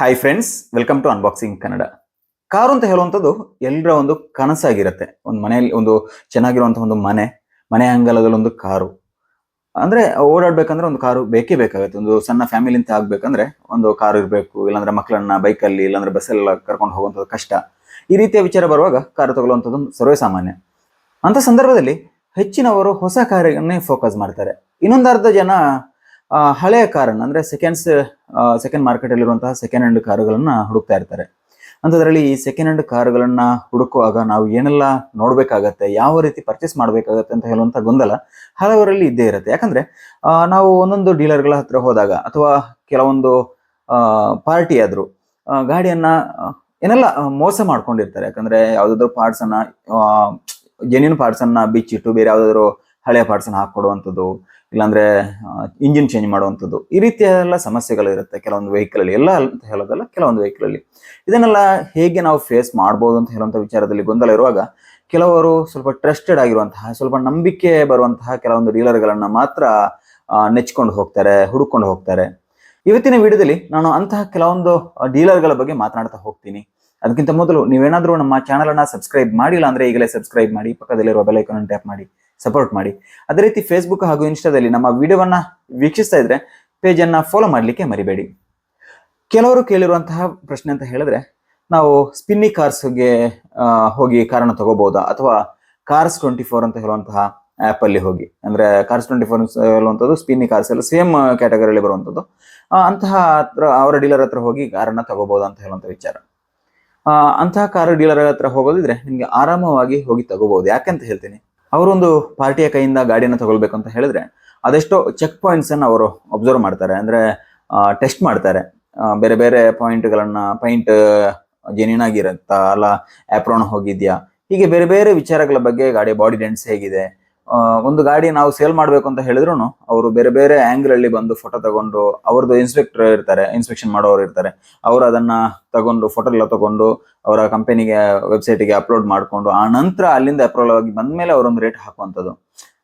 Hi friends welcome to unboxing Kannada car ಅಂತ ಹೇಳುವಂಥದ್ದು ಎಲ್ಲರ ಒಂದು ಕನಸಾಗಿರುತ್ತೆ. ಒಂದು ಮನೆಯಲ್ಲಿ ಒಂದು ಚೆನ್ನಾಗಿರುವಂಥ ಒಂದು ಮನೆ ಮನೆ ಅಂಗಲದಲ್ಲಿ ಒಂದು ಕಾರು. ಅಂದರೆ ಓಡಾಡಬೇಕಂದ್ರೆ ಒಂದು ಕಾರು ಬೇಕೇ ಬೇಕಾಗುತ್ತೆ. ಒಂದು ಸಣ್ಣ ಫ್ಯಾಮಿಲಿ ಅಂತ ಆಗಬೇಕಂದ್ರೆ ಒಂದು ಕಾರು ಇರಬೇಕು, ಇಲ್ಲಾಂದ್ರೆ ಮಕ್ಕಳನ್ನ ಬೈಕಲ್ಲಿ, ಇಲ್ಲಾಂದ್ರೆ ಬಸ್ಸೆಲ್ಲ ಕರ್ಕೊಂಡು ಹೋಗುವಂಥದ್ದು ಕಷ್ಟ. ಈ ರೀತಿಯ ವಿಚಾರ ಬರುವಾಗ ಕಾರು ತಗೊಳ್ಳುವಂಥದ್ದು ಸರ್ವೇ ಸಾಮಾನ್ಯ ಅಂತ ಸಂದರ್ಭದಲ್ಲಿ ಹೆಚ್ಚಿನವರು ಹೊಸ ಕಾರನ್ನೇ ಫೋಕಸ್ ಮಾಡ್ತಾರೆ. ಇನ್ನೊಂದು ಅರ್ಧ ಜನ ಹಳೆಯ ಕಾರನ್ನು, ಅಂದರೆ ಸೆಕೆಂಡ್ಸ್ ಸೆಕೆಂಡ್ ಮಾರ್ಕೆಟಲ್ಲಿರುವಂತಹ ಸೆಕೆಂಡ್ ಹ್ಯಾಂಡ್ ಕಾರುಗಳನ್ನು ಹುಡುಕ್ತಾ ಇರ್ತಾರೆ. ಅಂಥದ್ರಲ್ಲಿ ಈ ಸೆಕೆಂಡ್ ಹ್ಯಾಂಡ್ ಕಾರುಗಳನ್ನು ಹುಡುಕುವಾಗ ನಾವು ಏನೆಲ್ಲ ನೋಡಬೇಕಾಗತ್ತೆ, ಯಾವ ರೀತಿ ಪರ್ಚೇಸ್ ಮಾಡಬೇಕಾಗತ್ತೆ ಅಂತ ಹೇಳುವಂಥ ಗೊಂದಲ ಹಲವರಲ್ಲಿ ಇದ್ದೇ ಇರುತ್ತೆ. ಯಾಕಂದರೆ ನಾವು ಒಂದೊಂದು ಡೀಲರ್ಗಳ ಹತ್ರ ಹೋದಾಗ ಅಥವಾ ಕೆಲವೊಂದು ಪಾರ್ಟಿ ಆದರೂ ಗಾಡಿಯನ್ನು, ಏನೆಲ್ಲ ಮೋಸ ಮಾಡ್ಕೊಂಡಿರ್ತಾರೆ. ಯಾಕಂದರೆ ಯಾವುದಾದ್ರೂ ಪಾರ್ಟ್ಸನ್ನು ಜೆನ್ಯೂನ್ ಪಾರ್ಟ್ಸನ್ನು ಬಿಚ್ಚಿಟ್ಟು ಬೇರೆ ಯಾವ್ದಾದ್ರು ಹಳೆಯ ಪಾರ್ಟ್ಸ್ ಅನ್ನ ಹಾಕೊಡುವಂಥದ್ದು ಇಲ್ಲಾಂದ್ರೆ ಇಂಜಿನ್ ಚೇಂಜ್ ಮಾಡುವಂಥದ್ದು, ಈ ರೀತಿಯ ಎಲ್ಲ ಸಮಸ್ಯೆಗಳು ಇರುತ್ತೆ ಕೆಲವೊಂದು ವೆಹಿಕಲಲ್ಲಿ ಎಲ್ಲ ಅಂತ ಹೇಳೋದಲ್ಲ, ಕೆಲವೊಂದು ವೆಹಿಕಲಲ್ಲಿ ಇದನ್ನೆಲ್ಲ ಹೇಗೆ ನಾವು ಫೇಸ್ ಮಾಡ್ಬೋದು ಅಂತ ಹೇಳುವಂಥ ವಿಚಾರದಲ್ಲಿ ಗೊಂದಲ ಇರುವಾಗ, ಕೆಲವರು ಸ್ವಲ್ಪ ಟ್ರಸ್ಟೆಡ್ ಆಗಿರುವಂತಹ, ಸ್ವಲ್ಪ ನಂಬಿಕೆ ಬರುವಂತಹ ಕೆಲವೊಂದು ಡೀಲರ್ಗಳನ್ನು ಮಾತ್ರ ನೆಚ್ಕೊಂಡು ಹೋಗ್ತಾರೆ, ಹುಡುಕೊಂಡು ಹೋಗ್ತಾರೆ. ಇವತ್ತಿನ ವಿಡಿಯೋದಲ್ಲಿ ನಾನು ಅಂತಹ ಕೆಲವೊಂದು ಡೀಲರ್ಗಳ ಬಗ್ಗೆ ಮಾತನಾಡ್ತಾ ಹೋಗ್ತೀನಿ. ಅದಕ್ಕಿಂತ ಮೊದಲು ನೀವೇನಾದರೂ ನಮ್ಮ ಚಾನಲನ್ನು ಸಬ್ಸ್ಕ್ರೈಬ್ ಮಾಡಿಲ್ಲ ಅಂದ್ರೆ ಈಗಲೇ ಸಬ್ಸ್ಕ್ರೈಬ್ ಮಾಡಿ, ಪಕ್ಕದಲ್ಲಿರುವ ಬೆಲ್ ಐಕಾನ್ ಟ್ಯಾಪ್ ಮಾಡಿ. ಸಪೋರ್ಟ್ ಮಾಡಿ. ಅದೇ ರೀತಿ ಫೇಸ್ಬುಕ್ ಹಾಗೂ ಇನ್ಸ್ಟಾದಲ್ಲಿ ನಮ್ಮ ವಿಡಿಯೋವನ್ನ ವೀಕ್ಷಿಸ್ತಾ ಇದ್ರೆ ಪೇಜನ್ನು ಫಾಲೋ ಮಾಡಲಿಕ್ಕೆ ಮರಿಬೇಡಿ. ಕೆಲವರು ಕೇಳಿರುವಂತಹ ಪ್ರಶ್ನೆ ಅಂತ ಹೇಳಿದ್ರೆ, ನಾವು ಸ್ಪಿನ್ನಿ ಕಾರ್ಸ್ಗೆ ಹೋಗಿ ಕಾರನ್ನು ತಗೋಬಹುದಾ? ಅಥವಾ ಕಾರ್ಸ್ ಟ್ವೆಂಟಿ ಫೋರ್ ಅಂತ ಹೇಳುವಂತಹ ಆ್ಯಪಲ್ಲಿ ಹೋಗಿ. ಅಂದ್ರೆ ಕಾರ್ಸ್ ಟ್ವೆಂಟಿ ಫೋರ್ ಹೇಳುವಂಥದ್ದು ಸ್ಪಿನ್ನಿ ಕಾರ್ಸ್ ಎಲ್ಲ ಸೇಮ್ ಕ್ಯಾಟಗರಿಯಲ್ಲಿ ಬರುವಂಥದ್ದು. ಅಂತಹ ಹತ್ರ ಅವರ ಡೀಲರ್ ಹತ್ರ ಹೋಗಿ ಕಾರನ್ನ ತಗೋಬಹುದು ಅಂತ ಹೇಳುವಂಥ ವಿಚಾರ. ಅಂತಹ ಕಾರ್ ಡೀಲರ್ ಹತ್ರ ಹೋಗೋದಿದ್ರೆ ನಿಮಗೆ ಆರಾಮವಾಗಿ ಹೋಗಿ ತಗೋಬಹುದು. ಯಾಕಂತ ಹೇಳ್ತೀನಿ. ಅವರೊಂದು ಪಾರ್ಟಿಯ ಕೈಯಿಂದ ಗಾಡಿಯನ್ನು ತಗೊಳ್ಬೇಕು ಅಂತ ಹೇಳಿದ್ರೆ ಅದೆಷ್ಟೋ ಚೆಕ್ ಪಾಯಿಂಟ್ಸ್ ಅನ್ನ ಅವರು ಅಬ್ಸರ್ವ್ ಮಾಡ್ತಾರೆ. ಅಂದರೆ ಟೆಸ್ಟ್ ಮಾಡ್ತಾರೆ. ಬೇರೆ ಬೇರೆ ಪಾಯಿಂಟ್ಗಳನ್ನು ಪಾಯಿಂಟ್ ಜೆನ್ಯೂನ್ ಆಗಿರುತ್ತಾ, ಅಲ್ಲ ಆಪ್ರೋನ್ ಹೋಗಿದೆಯಾ? ಹೀಗೆ ಬೇರೆ ಬೇರೆ ವಿಚಾರಗಳ ಬಗ್ಗೆ ಗಾಡಿ ಬಾಡಿ ಡೆಂಟ್ಸ್ ಹೇಗಿದೆ. ಒಂದು ಗಾಡಿ ನಾವು ಸೇಲ್ ಮಾಡಬೇಕು ಅಂತ ಹೇಳಿದ್ರು ಅವರು ಬೇರೆ ಬೇರೆ ಆಂಗಲ್ ಅಲ್ಲಿ ಬಂದು ಫೋಟೋ ತಗೊಂಡು ಅವ್ರದ್ದು ಇನ್ಸ್ಪೆಕ್ಟರ್ ಇರ್ತಾರೆ ಇನ್ಸ್ಪೆಕ್ಷನ್ ಮಾಡೋರು ಇರ್ತಾರೆ. ಅವರು ಅದನ್ನ ತಗೊಂಡು ಫೋಟೋ ಎಲ್ಲ ತಗೊಂಡು ಅವರ ಕಂಪನಿಗೆ ವೆಬ್ಸೈಟ್ಗೆ ಅಪ್ಲೋಡ್ ಮಾಡ್ಕೊಂಡು ಆ ನಂತರ ಅಲ್ಲಿಂದ ಅಪ್ರೂವಲ್ ಆಗಿ ಬಂದ್ಮೇಲೆ ಅವರೊಂದು ರೇಟ್ ಹಾಕುವಂಥದ್ದು.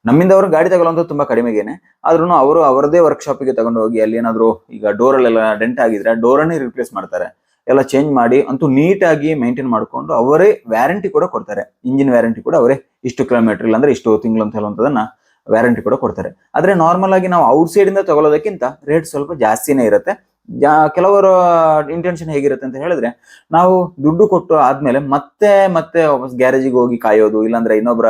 ನಮ್ಮಿಂದ ಅವರು ಗಾಡಿ ತಗೊಳ್ಳುವಂಥದ್ದು ತುಂಬಾ ಕಡಿಮೆಗೇನೆ. ಆದ್ರೂ ಅವರು ಅವರದೇ ವರ್ಕ್ಶಾಪಿಗೆ ತಗೊಂಡು ಹೋಗಿ ಅಲ್ಲಿ ಏನಾದ್ರು ಈಗ ಡೋರಲ್ಲೆಲ್ಲ ಡೆಂಟ್ ಆಗಿದ್ರೆ ಡೋರನ್ನೇ ರಿಪ್ಲೇಸ್ ಮಾಡ್ತಾರೆ. ಎಲ್ಲ ಚೇಂಜ್ ಮಾಡಿ ಅಂತೂ ನೀಟಾಗಿ ಮೇಂಟೈನ್ ಮಾಡ್ಕೊಂಡು ಅವರೇ ವ್ಯಾರಂಟಿ ಕೂಡ ಕೊಡ್ತಾರೆ. ಇಂಜಿನ್ ವ್ಯಾರಂಟಿ ಕೂಡ ಅವರೇ ಇಷ್ಟು ಕಿಲೋಮೀಟರ್ ಇಲ್ಲಾಂದ್ರೆ ಇಷ್ಟು ತಿಂಗಳು ಅಂತ ಹೇಳುವಂಥದ್ದನ್ನ ವ್ಯಾರಂಟಿ ಕೂಡ ಕೊಡ್ತಾರೆ. ಆದ್ರೆ ನಾರ್ಮಲ್ ಆಗಿ ನಾವು ಔಟ್ ಸೈಡ್ ಇಂದ ತಗೊಳ್ಳೋದಕ್ಕಿಂತ ರೇಟ್ ಸ್ವಲ್ಪ ಜಾಸ್ತಿನೇ ಇರುತ್ತೆ. ಕೆಲವರು ಇಂಟೆನ್ಷನ್ ಹೇಗಿರುತ್ತೆ ಅಂತ ಹೇಳಿದ್ರೆ ನಾವು ದುಡ್ಡು ಕೊಟ್ಟು ಆದ್ಮೇಲೆ ಮತ್ತೆ ಮತ್ತೆ ವಾಪಸ್ ಗ್ಯಾರೇಜಿಗೆ ಹೋಗಿ ಕಾಯೋದು, ಇಲ್ಲಾಂದ್ರೆ ಇನ್ನೊಬ್ಬರ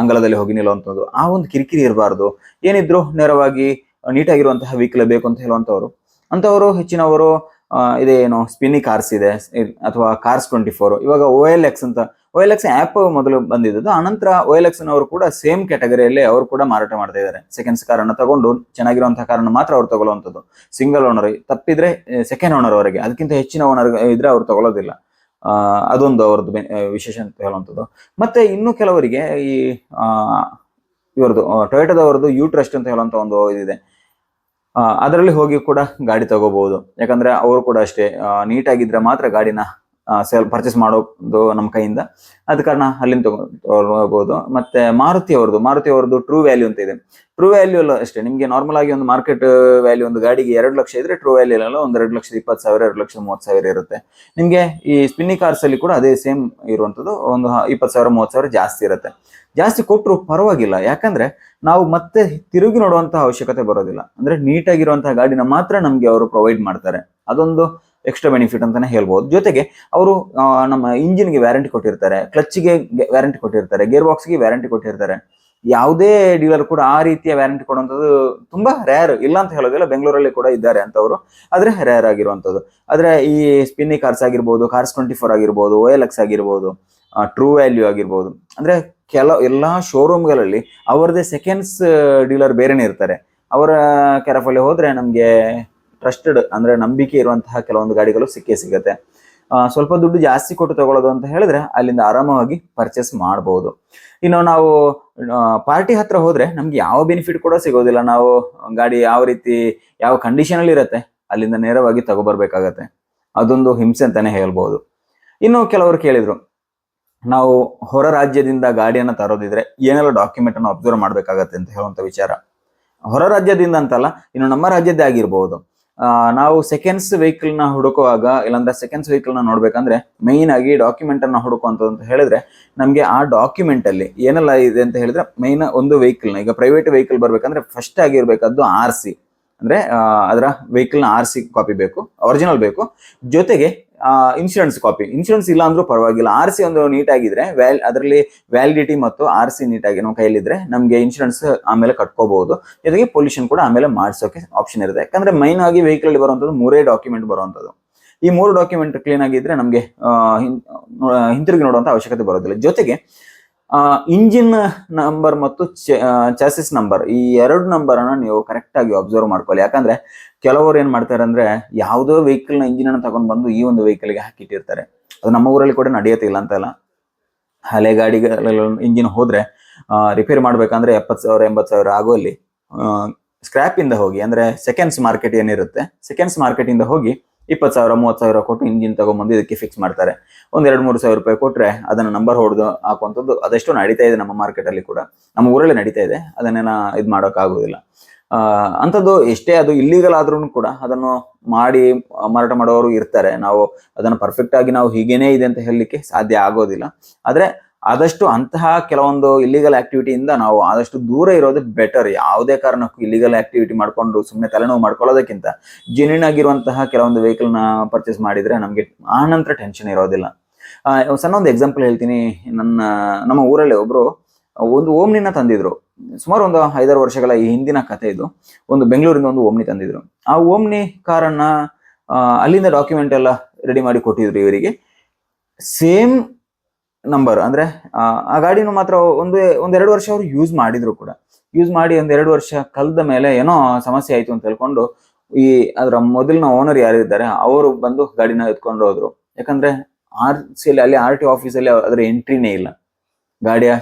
ಅಂಗಳದಲ್ಲಿ ಹೋಗಿ ನಿಲ್ಲುವಂಥದ್ದು, ಆ ಒಂದು ಕಿರಿಕಿರಿ ಇರಬಾರ್ದು. ಏನಿದ್ರು ನೇರವಾಗಿ ನೀಟಾಗಿರುವಂತಹ ವೆಹಿಕಲ್ ಬೇಕು ಅಂತ ಹೇಳುವಂಥವ್ರು ಅಂತವರು ಹೆಚ್ಚಿನವರು ಇದೇನು ಸ್ಪಿನ್ನಿ ಕಾರ್ಸ್ ಇದೆ ಅಥವಾ ಕಾರ್ಸ್ ಟ್ವೆಂಟಿ ಫೋರ್ ಇವಾಗ ಓ ಎಲ್ ಎಕ್ಸ್ ಅಂತ ಓ ಎಲ್ ಎಕ್ಸ್ ಆ್ಯಪ್ ಮೊದಲು ಬಂದಿದ್ದು ಆನಂತರ ಓ ಎಲ್ ಎಕ್ಸ್ ಅವರು ಕೂಡ ಸೇಮ್ ಕ್ಯಾಟಗರಿಯಲ್ಲಿ ಅವರು ಕೂಡ ಮಾರಾಟ ಮಾಡ್ತಾ ಇದ್ದಾರೆ. ಸೆಕೆಂಡ್ಸ್ ಕಾರನ್ನು ತಗೊಂಡು ಚೆನ್ನಾಗಿರುವಂತಹ ಕಾರನ್ನು ಮಾತ್ರ ಅವ್ರು ತಗೊಳ್ಳುವಂಥದ್ದು. ಸಿಂಗಲ್ ಓನರ್ ತಪ್ಪಿದ್ರೆ ಸೆಕೆಂಡ್ ಓನರ್ ಅವರಿಗೆ, ಅದಕ್ಕಿಂತ ಹೆಚ್ಚಿನ ಓನರ್ ಇದ್ರೆ ಅವ್ರು ತಗೊಳ್ಳೋದಿಲ್ಲ. ಅದೊಂದು ಅವ್ರದ್ದು ವಿಶೇಷ ಅಂತ ಹೇಳುವಂಥದ್ದು. ಮತ್ತೆ ಇನ್ನು ಕೆಲವರಿಗೆ ಈ ಇವರದು ಇವ್ರದ್ದು ಯು ಟ್ರಸ್ಟ್ ಅಂತ ಹೇಳುವಂತ ಒಂದು ಇದಿದೆ. ಅದರಲ್ಲಿ ಹೋಗಿ ಕೂಡ ಗಾಡಿ ತಗೋಬಹುದು. ಯಾಕಂದ್ರೆ ಅವರು ಕೂಡ ಅಷ್ಟೇ ನೀಟಾಗಿದ್ರೆ ಮಾತ್ರ ಗಾಡಿನ ಸೇಲ್ ಪರ್ಚೇಸ್ ಮಾಡೋದು ನಮ್ಮ ಕೈಯಿಂದ. ಅದ ಕಾರಣ ಅಲ್ಲಿಂದ ತಗೋಬಹುದು ಮತ್ತೆ ಮಾರುತಿ ಅವ್ರದ್ದು ಮಾರುತಿ ಅವ್ರದ್ದು ಟ್ರೂ ವ್ಯಾಲ್ಯೂ ಅಂತ ಇದೆ. ಟ್ರೂ ವ್ಯಾಲ್ಯೂ ಅಲ್ಲ ಅಷ್ಟೇ, ನಿಮ್ಗೆ ನಾರ್ಮಲ್ ಆಗಿ ಒಂದು ಮಾರ್ಕೆಟ್ ವ್ಯಾಲ್ಯೂ ಒಂದು ಗಾಡಿಗೆ ಎರಡು ಲಕ್ಷ ಇದ್ರೆ ಟ್ರೂ ವ್ಯಾಲ್ಯೂ ಅಲ್ಲ, ಒಂದು ಎರಡು ಲಕ್ಷದ ಇಪ್ಪತ್ತು ಸಾವಿರ, ಎರಡು ಲಕ್ಷದ ಮೂವತ್ತು ಸಾವಿರ ಇರುತ್ತೆ. ನಿಮ್ಗೆ ಈ ಸ್ಪಿನ್ನಿ ಕಾರ್ಸ್ ಅಲ್ಲಿ ಕೂಡ ಅದೇ ಸೇಮ್ ಇರುವಂತದ್ದು ಒಂದು ಇಪ್ಪತ್ತು ಸಾವಿರ, ಮೂವತ್ತು ಸಾವಿರ ಜಾಸ್ತಿ ಇರುತ್ತೆ. ಜಾಸ್ತಿ ಕೊಟ್ಟರು ಪರವಾಗಿಲ್ಲ, ಯಾಕಂದ್ರೆ ನಾವು ಮತ್ತೆ ತಿರುಗಿ ನೋಡುವಂತಹ ಅವಶ್ಯಕತೆ ಬರೋದಿಲ್ಲ. ಅಂದ್ರೆ ನೀಟಾಗಿರುವಂತಹ ಗಾಡಿನ ಮಾತ್ರ ನಮ್ಗೆ ಅವರು ಪ್ರೊವೈಡ್ ಮಾಡ್ತಾರೆ. ಅದೊಂದು ಎಕ್ಸ್ಟ್ರಾ ಬೆನಿಫಿಟ್ ಅಂತಾನೆ ಹೇಳ್ಬೋದು. ಜೊತೆಗೆ ಅವರು ನಮ್ಮ ಇಂಜಿನ್ಗೆ ವ್ಯಾರಂಟಿ ಕೊಟ್ಟಿರ್ತಾರೆ ಕ್ಲಚ್ಗೆ ವ್ಯಾರಂಟಿ ಕೊಟ್ಟಿರ್ತಾರೆ ಗೇರ್ ಬಾಕ್ಸ್ಗೆ ವ್ಯಾರಂಟಿ ಕೊಟ್ಟಿರ್ತಾರೆ. ಯಾವುದೇ ಡೀಲರ್ ಕೂಡ ಆ ರೀತಿಯ ವ್ಯಾರಂಟಿ ಕೊಡುವಂಥದ್ದು ತುಂಬಾ ರೇರ್ ಇಲ್ಲ ಅಂತ ಹೇಳೋದಿಲ್ಲ, ಬೆಂಗಳೂರಲ್ಲಿ ಕೂಡ ಇದ್ದಾರೆ ಅಂತವರು. ಆದ್ರೆ ರೇರ್ ಆಗಿರುವಂಥದ್ದು. ಆದ್ರೆ ಈ ಸ್ಪಿನ್ನಿ ಕಾರ್ಸ್ ಆಗಿರ್ಬೋದು ಕಾರ್ಸ್ ಟ್ವೆಂಟಿ ಫೋರ್ ಆಗಿರ್ಬೋದು ಓ ಎಲ್ ಎಕ್ಸ್ ಆಗಿರ್ಬೋದು ಟ್ರೂ ವ್ಯಾಲ್ಯೂ ಆಗಿರ್ಬೋದು. ಅಂದ್ರೆ ಕೆಲ, ಎಲ್ಲಾ ಶೋರೂಮ್ಗಳಲ್ಲಿ ಅವರದೇ ಸೆಕೆಂಡ್ಸ್ ಡೀಲರ್ ಬೇರೆನೇ ಇರ್ತಾರೆ. ಅವರ ಕೆರಫಲ್ಲಿ ಹೋದರೆ ನಮ್ಗೆ ಟ್ರಸ್ಟೆಡ್ ಅಂದ್ರೆ ನಂಬಿಕೆ ಇರುವಂತಹ ಕೆಲವೊಂದು ಗಾಡಿಗಳು ಸಿಕ್ಕೇ ಸಿಗುತ್ತೆ. ಸ್ವಲ್ಪ ದುಡ್ಡು ಜಾಸ್ತಿ ಕೊಟ್ಟು ತಗೊಳ್ಳೋದು ಅಂತ ಹೇಳಿದ್ರೆ ಅಲ್ಲಿಂದ ಆರಾಮವಾಗಿ ಪರ್ಚೇಸ್ ಮಾಡಬಹುದು ಇನ್ನು ನಾವು ಪಾರ್ಟಿ ಹತ್ರ ಹೋದ್ರೆ ನಮ್ಗೆ ಯಾವ ಬೆನಿಫಿಟ್ ಕೂಡ ಸಿಗೋದಿಲ್ಲ. ನಾವು ಗಾಡಿ ಯಾವ ರೀತಿ, ಯಾವ ಕಂಡೀಷನ್ ಅಲ್ಲಿ ಇರತ್ತೆ ಅಲ್ಲಿಂದ ನೇರವಾಗಿ ತಗೋಬರ್ಬೇಕಾಗತ್ತೆ. ಅದೊಂದು ಹಿಂಸೆ ಅಂತಾನೆ ಹೇಳ್ಬೋದು. ಇನ್ನು ಕೆಲವರು ಕೇಳಿದ್ರು, ನಾವು ಹೊರ ರಾಜ್ಯದಿಂದ ಗಾಡಿಯನ್ನು ತರೋದಿದ್ರೆ ಏನೆಲ್ಲ ಡಾಕ್ಯುಮೆಂಟ್ ಅನ್ನು ಅಬ್ಸರ್ವ್ ಮಾಡ್ಬೇಕಾಗತ್ತೆ ಅಂತ ಹೇಳುವಂತ ವಿಚಾರ. ಹೊರ ರಾಜ್ಯದಿಂದ ಅಂತಲ್ಲ, ಇನ್ನು ನಮ್ಮ ರಾಜ್ಯದ್ದೇ ಆಗಿರ್ಬೋದು. ನಾವು ಸೆಕೆಂಡ್ಸ್ ವೆಹಿಕಲ್ ಹುಡುಕುವಾಗ, ಇಲ್ಲಾಂದ್ರೆ ಸೆಕೆಂಡ್ಸ್ ವೆಹಿಕಲ್ನ ನೋಡ್ಬೇಕಂದ್ರೆ ಮೈನ್ ಆಗಿ ಡಾಕ್ಯುಮೆಂಟ್ ಅನ್ನ ಹುಡುಕುವಂತ ಅಂತ ಹೇಳಿದ್ರೆ, ನಮ್ಗೆ ಆ ಡಾಕ್ಯುಮೆಂಟ್ ಅಲ್ಲಿ ಏನೆಲ್ಲ ಇದೆ ಅಂತ ಹೇಳಿದ್ರೆ ಮೈನ್ ಒಂದು ವೆಹಿಕಲ್ ಈಗ ಪ್ರೈವೇಟ್ ವೆಹಿಕಲ್ ಬರ್ಬೇಕಂದ್ರೆ ಫಸ್ಟ್ ಆಗಿರ್ಬೇಕಾದ್ದು ಆರ್ ಸಿ ಅಂದ್ರೆ ಅದರ ವೆಹಿಕಲ್ನ ಆರ್ ಸಿ ಕಾಪಿ ಬೇಕು ಒರಿಜಿನಲ್ ಬೇಕು. ಜೊತೆಗೆ ಇನ್ಶೂರೆನ್ಸ್ ಕಾಪಿ ಇನ್ಶೂರೆನ್ಸ್ ಇಲ್ಲ ಅಂದ್ರೂ ಪರವಾಗಿಲ್ಲ. ಆರ್ ಸಿ ಒಂದು ನೀಟಾಗಿದ್ರೆ ವ್ಯಾಲ್ ಅದರಲ್ಲಿ ವ್ಯಾಲಿಡಿಟಿ ಮತ್ತು ಆರ್ ಸಿ ನೀಟಾಗಿ ನಮ್ಮ ಕೈಯಲ್ಲಿದ್ರೆ ನಮಗೆ ಇನ್ಶೂರೆನ್ಸ್ ಆಮೇಲೆ ಕಟ್ಕೋಬಹುದು. ಜೊತೆಗೆ ಪೊಲ್ಯೂಷನ್ ಕೂಡ ಆಮೇಲೆ ಮಾಡಿಸೋಕೆ ಆಪ್ಷನ್ ಇರುತ್ತೆ. ಯಾಕಂದ್ರೆ ಮೈನ್ ಆಗಿ ವೆಹಿಕಲ್ ಅಲ್ಲಿ ಬರುವಂತದ್ದು ಮೂರೇ ಡಾಕ್ಯುಮೆಂಟ್ ಬರುವಂಥದ್ದು. ಈ ಮೂರು ಡಾಕ್ಯುಮೆಂಟ್ ಕ್ಲೀನ್ ಆಗಿದ್ರೆ ನಮಗೆ ಹಿಂತಿರುಗಿ ನೋಡುವಂತ ಅವಶ್ಯಕತೆ ಬರೋದಿಲ್ಲ. ಜೊತೆಗೆ ಇಂಜಿನ್ ನಂಬರ್ ಮತ್ತು ಚಾಸಿಸ್ ನಂಬರ್ ಈ ಎರಡು ನಂಬರ್ ನೀವು ಕರೆಕ್ಟ್ ಆಗಿ ಅಬ್ಸರ್ವ್ ಮಾಡ್ಕೊಳ್ಳಿ. ಯಾಕಂದ್ರೆ ಕೆಲವರು ಏನ್ ಮಾಡ್ತಾರೆ ಅಂದ್ರೆ ಯಾವುದೋ ವೆಹಿಕಲ್ನ ಇಂಜಿನ್ ಅನ್ನ ತಗೊಂಡ್ ಬಂದು ಈ ಒಂದು ವೆಹಿಕಲ್ಗೆ ಹಾಕಿಟ್ಟಿರ್ತಾರೆ. ಅದು ನಮ್ಮ ಊರಲ್ಲಿ ಕೂಡ ನಡೆಯುತ್ತಿಲ್ಲ ಅಂತಲ್ಲ ಹಳೆ ಗಾಡಿಗಳ ಇಂಜಿನ್ ಹೋದ್ರೆ ರಿಪೇರ್ ಮಾಡ್ಬೇಕಂದ್ರೆ ಎಪ್ಪತ್ತು ಸಾವಿರ, ಎಂಬತ್ತು ಸಾವಿರ ಆಗುವಲ್ಲಿ ಸ್ಕ್ರಾಪ್ ಇಂದ ಹೋಗಿ, ಅಂದ್ರೆ ಸೆಕೆಂಡ್ಸ್ ಮಾರ್ಕೆಟ್ ಏನಿರುತ್ತೆ ಸೆಕೆಂಡ್ಸ್ ಮಾರ್ಕೆಟ್ ಇಂದ ಹೋಗಿ ಇಪ್ಪತ್ತು ಸಾವಿರ, ಮೂವತ್ತು ಸಾವಿರ ಕೊಟ್ಟು ಇಂಜಿನ್ ತಗೊಂಡ್ಬಂದು ಇದಕ್ಕೆ ಫಿಕ್ಸ್ ಮಾಡ್ತಾರೆ. ಒಂದು ಎರಡು, ಮೂರು ಸಾವಿರ ರೂಪಾಯಿ ಕೊಟ್ಟರೆ ಅದನ್ನ ನಂಬರ್ ಹೊಡೆದು ಹಾಕುವಂಥದ್ದು ಅದೆಷ್ಟು ನಡೀತಾ ಇದೆ ನಮ್ಮ ಮಾರ್ಕೆಟಲ್ಲಿ ಕೂಡ. ನಮ್ಮ ಊರಲ್ಲಿ ನಡೀತಾ ಇದೆ, ಅದನ್ನೇನ ಇದು ಮಾಡೋಕ್ಕಾಗೋದಿಲ್ಲ ಅಂಥದ್ದು ಎಷ್ಟೇ ಅದು ಇಲ್ಲಿಗಲ್ ಆದ್ರೂ ಕೂಡ ಅದನ್ನು ಮಾಡಿ ಮಾರಾಟ ಮಾಡೋರು ಇರ್ತಾರೆ. ನಾವು ಅದನ್ನು ಪರ್ಫೆಕ್ಟ್ ಆಗಿ ನಾವು ಹೀಗೇನೇ ಇದೆ ಅಂತ ಹೇಳಲಿಕ್ಕೆ ಸಾಧ್ಯ ಆಗೋದಿಲ್ಲ. ಆದ್ರೆ ಆದಷ್ಟು ಅಂತಹ ಕೆಲವೊಂದು ಇಲ್ಲಿಗಲ್ ಆಕ್ಟಿವಿಟಿಯಿಂದ ನಾವು ಆದಷ್ಟು ದೂರ ಇರೋದು ಬೆಟರ್ ಯಾವುದೇ ಕಾರಣಕ್ಕೂ ಇಲ್ಲಿಗಲ್ ಆಕ್ಟಿವಿಟಿ ಮಾಡ್ಕೊಂಡು ಸುಮ್ಮನೆ ತಲೆನೋವು ಮಾಡ್ಕೊಳ್ಳೋದಕ್ಕಿಂತ ಜೆನ್ಯೂನ್ ಆಗಿರುವಂತಹ ಕೆಲವೊಂದು ವೆಹಿಕಲ್ನ ಪರ್ಚೇಸ್ ಮಾಡಿದ್ರೆ ನಮಗೆ ಆನಂತರ ನಂತರ ಟೆನ್ಷನ್ ಇರೋದಿಲ್ಲ. ಸಣ್ಣ ಒಂದು ಎಕ್ಸಾಂಪಲ್ ಹೇಳ್ತೀನಿ. ನನ್ನ, ನಮ್ಮ ಊರಲ್ಲಿ ಒಬ್ಬರು ಒಂದು ಓಮ್ನಿನ ತಂದಿದ್ರು. ಸುಮಾರು ಒಂದು ಐದಾರು ವರ್ಷಗಳ ಈ ಹಿಂದಿನ ಕಥೆ ಇದು. ಒಂದು ಬೆಂಗಳೂರಿಂದ ಒಂದು ಓಮ್ನಿ ತಂದಿದ್ರು. ಆ ಓಮ್ನಿ ಕಾರನ್ನ ಅಲ್ಲಿಂದ ಡಾಕ್ಯುಮೆಂಟ್ ಎಲ್ಲ ರೆಡಿ ಮಾಡಿ ಕೊಟ್ಟಿದ್ರು ಇವರಿಗೆ. ಸೇಮ್ ನಂಬರ್ ಅಂದ್ರೆ ಆ, ಗಾಡಿನೂ ಮಾತ್ರ ಒಂದು ಒಂದೆರಡು ವರ್ಷ ಅವರು ಯೂಸ್ ಮಾಡಿದ್ರು ಕೂಡ. ಯೂಸ್ ಮಾಡಿ ಒಂದೆರಡು ವರ್ಷ ಕಲ್ದ ಮೇಲೆ ಏನೋ ಸಮಸ್ಯೆ ಆಯ್ತು ಅಂತ ಹೇಳ್ಕೊಂಡು ಈ ಅದರ ಮೊದಲಿನ ಓನರ್ ಯಾರಿದ್ದಾರೆ ಅವರು ಬಂದು ಗಾಡಿನ ಎತ್ಕೊಂಡು ಹೋದ್ರು. ಯಾಕಂದ್ರೆ ಆರ್ ಸಿ ಅಲ್ಲಿ ಆರ್ ಟಿ ಆಫೀಸಲ್ಲಿ ಅದರ ಎಂಟ್ರಿನೇ ಇಲ್ಲ. ಗಾಡಿಯ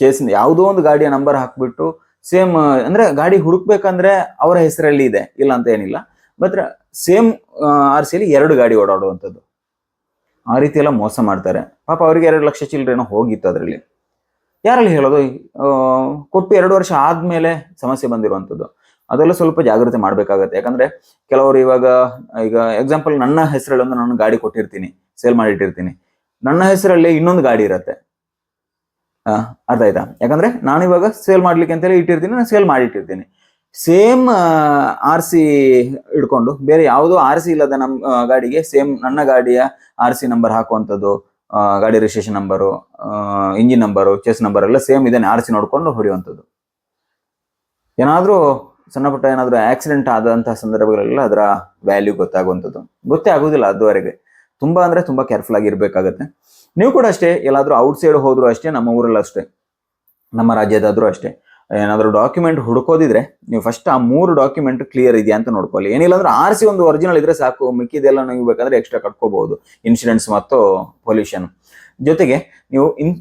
ಚೇಸ್ ಯಾವುದೋ ಒಂದು ಗಾಡಿಯ ನಂಬರ್ ಹಾಕ್ಬಿಟ್ಟು ಸೇಮ್ ಅಂದ್ರೆ ಗಾಡಿ ಹುಡುಕ್ಬೇಕಂದ್ರೆ ಅವರ ಹೆಸರಲ್ಲಿ ಇದೆ ಇಲ್ಲ ಅಂತ ಏನಿಲ್ಲ. ಮಾತ್ರ ಸೇಮ್ ಆರ್ ಅಲ್ಲಿ ಎರಡು ಗಾಡಿ ಓಡಾಡುವಂಥದ್ದು. ಆ ರೀತಿ ಎಲ್ಲ ಮೋಸ ಮಾಡ್ತಾರೆ. ಪಾಪ ಅವರಿಗೆ ಎರಡು ಲಕ್ಷ ಚಿಲ್ಲರೆನೋ ಹೋಗಿತ್ತು ಅದರಲ್ಲಿ. ಯಾರಲ್ಲಿ ಹೇಳೋದು? ಕೊಟ್ಟು ಎರಡು ವರ್ಷ ಆದ್ಮೇಲೆ ಸಮಸ್ಯೆ ಬಂದಿರುವಂಥದ್ದು. ಅದೆಲ್ಲ ಸ್ವಲ್ಪ ಜಾಗ್ರತೆ ಮಾಡಬೇಕಾಗತ್ತೆ. ಯಾಕಂದ್ರೆ ಕೆಲವರು ಇವಾಗ, ಈಗ ಎಕ್ಸಾಂಪಲ್ ನನ್ನ ಹೆಸರಲ್ಲಿ ಒಂದು ನಾನು ಗಾಡಿ ಕೊಟ್ಟಿರ್ತೀನಿ ಸೇಲ್ ಮಾಡಿಟ್ಟಿರ್ತೀನಿ. ನನ್ನ ಹೆಸರಲ್ಲಿ ಇನ್ನೊಂದು ಗಾಡಿ ಇರತ್ತೆ. ಅರ್ಥ ಆಯ್ತಾ? ಯಾಕಂದ್ರೆ ನಾನು ಇವಾಗ ಸೇಲ್ ಮಾಡ್ಲಿಕ್ಕೆ ಅಂತೇಳಿ ಇಟ್ಟಿರ್ತೀನಿ, ನಾನು ಸೇಲ್ ಮಾಡಿಟ್ಟಿರ್ತೀನಿ. ಸೇಮ್ ಆರ್ ಸಿ ಇಡ್ಕೊಂಡು ಬೇರೆ ಯಾವುದೋ ಆರ್ ಸಿ ಇಲ್ಲದ ನಮ್ಮ ಗಾಡಿಗೆ ಸೇಮ್ ನನ್ನ ಗಾಡಿಯ ಆರ್ ಸಿ ನಂಬರ್ ಹಾಕುವಂಥದ್ದು ಗಾಡಿ registration number engine number chassis number ಎಲ್ಲ ಸೇಮ್ ಇದೆ ಆರ್ ಸಿ ನೋಡ್ಕೊಂಡು ಹೊಡೆಯುವಂಥದ್ದು. ಏನಾದ್ರೂ ಸಣ್ಣ ಪುಟ್ಟ ಏನಾದರೂ ಆಕ್ಸಿಡೆಂಟ್ ಆದಂತಹ ಸಂದರ್ಭಗಳೆಲ್ಲ ಅದರ ವ್ಯಾಲ್ಯೂ ಗೊತ್ತಾಗುವಂಥದ್ದು. ಗೊತ್ತೇ ಆಗೋದಿಲ್ಲ ಅದುವರೆಗೆ. ತುಂಬಾ ಅಂದ್ರೆ ತುಂಬಾ ಕೇರ್ಫುಲ್ ಆಗಿ ಇರ್ಬೇಕಾಗತ್ತೆ. ನೀವು ಕೂಡ ಅಷ್ಟೇ, ಎಲ್ಲಾದ್ರೂ ಔಟ್ ಸೈಡ್ ಹೋದ್ರು ಅಷ್ಟೇ, ನಮ್ಮ ಊರಲ್ಲಿ ಅಷ್ಟೇ, ನಮ್ಮ ರಾಜ್ಯದಾದರೂ ಅಷ್ಟೇ. ಏನಾದ್ರೂ ಡಾಕ್ಯುಮೆಂಟ್ ಹುಡುಕೋದಿದ್ರೆ ನೀವು ಫಸ್ಟ್ ಆ ಮೂರು ಡಾಕ್ಯುಮೆಂಟ್ ಕ್ಲಿಯರ್ ಇದೆಯಾ ಅಂತ ನೋಡ್ಕೊಳ್ಳಿ. ಏನಿಲ್ಲ ಅಂದ್ರೆ ಆರ್ ಸಿ ಒಂದು ಒರಿಜಿನಲ್ ಇದ್ರೆ ಸಾಕು, ಮಿಕ್ಕಿದೆಲ್ಲ ನೀವು ಬೇಕಾದ್ರೆ ಎಕ್ಸ್ಟ್ರಾ ಕಟ್ಕೋಬಹುದು. ಇನ್ಶೂರೆನ್ಸ್ ಮತ್ತು ಪೊಲ್ಯೂಷನ್ ಜೊತೆಗೆ ನೀವು ಇನ್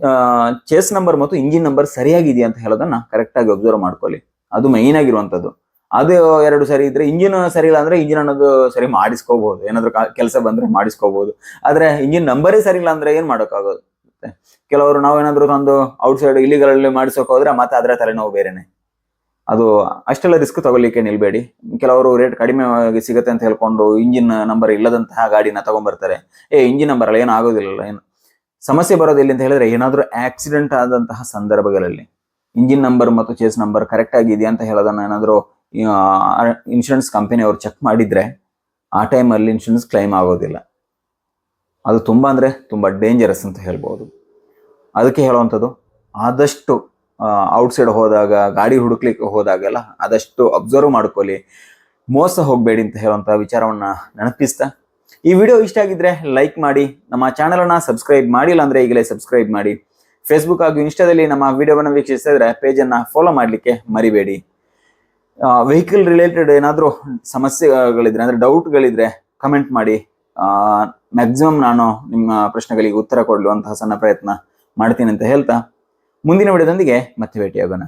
ಚೇಸ್ ನಂಬರ್ ಮತ್ತು ಇಂಜಿನ್ ನಂಬರ್ ಸರಿಯಾಗಿದೆಯಾ ಅಂತ ಹೇಳೋದನ್ನ ಕರೆಕ್ಟ್ ಆಗಿ ಒಬ್ಸರ್ವ್ ಮಾಡ್ಕೊಳ್ಳಿ. ಅದು ಮೈನ್ ಆಗಿರುವಂತದ್ದು ಅದು ಎರಡು ಸರಿ ಇದ್ರೆ ಇಂಜಿನ್ ಸರಿ ಇಲ್ಲ ಅಂದ್ರೆ ಇಂಜಿನ್ ಅನ್ನೋದು ಸರಿ ಮಾಡಿಸ್ಕೋಬಹುದು. ಏನಾದ್ರು ಕೆಲಸ ಬಂದ್ರೆ ಮಾಡಿಸ್ಕೋಬಹುದು. ಆದ್ರೆ ಇಂಜಿನ್ ನಂಬರೇ ಸರಿ ಇಲ್ಲ ಅಂದ್ರೆ ಏನ್ ಮಾಡೋಕ್ಕಾಗೋದು? ಕೆಲವರು ನಾವೇನಾದ್ರೂ ತಂದು ಔಟ್ಸೈಡ್ ಇಲ್ಲಿಗಳಲ್ಲಿ ಮಾಡಿಸೋಕೆ ಹೋದ್ರೆ ಮತ್ತೆ ಅದರ ತಲೆನೋವು ಬೇರೆನೆ. ಅದು ಅಷ್ಟೆಲ್ಲ ರಿಸ್ಕ್ ತಗೊಳ್ಳಿಕ್ಕೆ ನಿಲ್ಬೇಡಿ. ಕೆಲವರು ರೇಟ್ ಕಡಿಮೆ ಸಿಗುತ್ತೆ ಅಂತ ಹೇಳ್ಕೊಂಡು ಇಂಜಿನ್ ನಂಬರ್ ಇಲ್ಲದಂತಹ ಗಾಡಿನ ತಗೊಂಡ್ಬರ್ತಾರೆ ಏ ಇಂಜಿನ್ ನಂಬರ್ ಅಲ್ಲ ಏನು ಆಗೋದಿಲ್ಲ ಏನು? ಸಮಸ್ಯೆ ಬರೋದಿಲ್ಲ ಅಂತ ಹೇಳಿದ್ರೆ ಏನಾದ್ರೂ ಆಕ್ಸಿಡೆಂಟ್ ಆದಂತಹ ಸಂದರ್ಭಗಳಲ್ಲಿ. ಇಂಜಿನ್ ನಂಬರ್ ಮತ್ತು ಚೇಸ್ ನಂಬರ್ ಕರೆಕ್ಟ್ ಆಗಿದೆಯಾ ಅಂತ ಹೇಳೋದನ್ನ ಏನಾದ್ರು ಇನ್ಶೂರೆನ್ಸ್ ಕಂಪನಿ ಅವ್ರು ಚೆಕ್ ಮಾಡಿದ್ರೆ ಆ ಟೈಮಲ್ಲಿ ಇನ್ಶೂರೆನ್ಸ್ ಕ್ಲೈಮ್ ಆಗೋದಿಲ್ಲ. ಅದು ತುಂಬ ಅಂದರೆ ತುಂಬ ಡೇಂಜರಸ್ ಅಂತ ಹೇಳ್ಬೋದು. ಅದಕ್ಕೆ ಹೇಳುವಂಥದ್ದು, ಆದಷ್ಟು ಔಟ್ಸೈಡ್ ಹೋದಾಗ, ಗಾಡಿ ಹುಡುಕ್ಲಿಕ್ಕೆ ಹೋದಾಗೆಲ್ಲ ಆದಷ್ಟು ಅಬ್ಸರ್ವ್ ಮಾಡ್ಕೊಳ್ಳಿ. ಮೋಸ ಹೋಗಬೇಡಿ ಅಂತ ಹೇಳುವಂಥ ವಿಚಾರವನ್ನು ನೆನಪಿಸ್ತಾ. ಈ ವಿಡಿಯೋ ಇಷ್ಟ ಆಗಿದ್ರೆ ಲೈಕ್ ಮಾಡಿ, ನಮ್ಮ ಚಾನಲ್ ಅನ್ನ ಸಬ್ಸ್ಕ್ರೈಬ್ ಮಾಡಿಲ್ಲ ಅಂದ್ರೆ ಈಗಲೇ ಸಬ್ಸ್ಕ್ರೈಬ್ ಮಾಡಿ. ಫೇಸ್ಬುಕ್ ಹಾಗೂ ಇನ್ಸ್ಟಾದಲ್ಲಿ ನಮ್ಮ ವಿಡಿಯೋವನ್ನು ವೀಕ್ಷಿಸಿದ್ರೆ ಪೇಜನ್ನು ಫಾಲೋ ಮಾಡಲಿಕ್ಕೆ ಮರಿಬೇಡಿ. ವೆಹಿಕಲ್ ರಿಲೇಟೆಡ್ ಏನಾದರೂ ಸಮಸ್ಯೆಗಳಿದ್ರೆ, ಅಂದ್ರೆ ಡೌಟ್ಗಳಿದ್ರೆ ಕಮೆಂಟ್ ಮಾಡಿ. ಮ್ಯಾಕ್ಸಿಮಮ್ ನಾನು ನಿಮ್ಮ ಪ್ರಶ್ನೆಗಳಿಗೆ ಉತ್ತರ ಕೊಡಲು ಅಂತಹ ಸಣ್ಣ ಪ್ರಯತ್ನ ಮಾಡ್ತೀನಿ ಅಂತ ಹೇಳ್ತಾ. ಮುಂದಿನ ವಿಡಿಯೋದೊಂದಿಗೆ ಮತ್ತೆ ಭೇಟಿಯಾಗೋಣ.